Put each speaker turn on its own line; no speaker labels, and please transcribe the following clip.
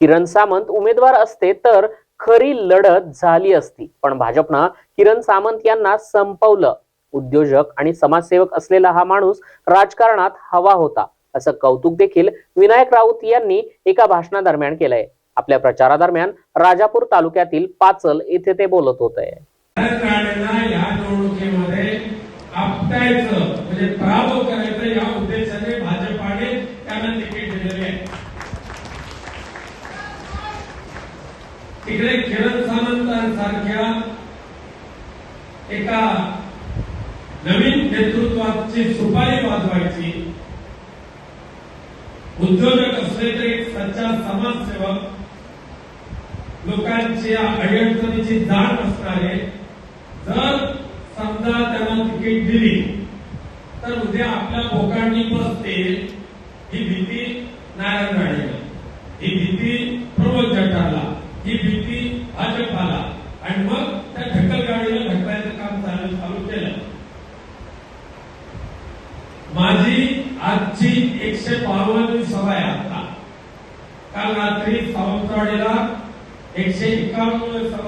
किरण सामंत उमेदवार असते तर खरी लढत झाली असती. पण भाजपनं किरण सामंत यांना संपवलं. उद्योजक आणि समाजसेवक असलेला हा माणूस राजकारणात हवा होता. असं कौतुक देखील विनायक राऊत यांनी एका भाषणादरम्यान केलंय. आपल्या प्रचारादरम्यान राजापूर तालुक्यातील पाचल येथे ते बोलत होते.
म्हणजे पराभव करायचं या उद्देशाने भाजपाने त्यांना तिकीट दिलेले आहे तिकडे किरण सामंतांसारख्या एका नवीन नेतृत्वाची सुपारी वाजवायची. उद्योजक असले तरी सच्चा समाजसेवक. लोकांच्या अडचणीची जाण असणारे. जर समजा त्यांना तिकीट दिली तर उद्या आपल्या बोकांनी बसतील ही भीती नारायण राणे ही भीती प्रमोद जठारला ही भीती भाजपाला आणि मग त्या ढकल गाडीला ढकलायचं काम चालू चालू केलं. माझी आजची एकशे बावन्न सभा आहे आता. काल रात्री सावंतवाडीला एकशे एकावन्न सभा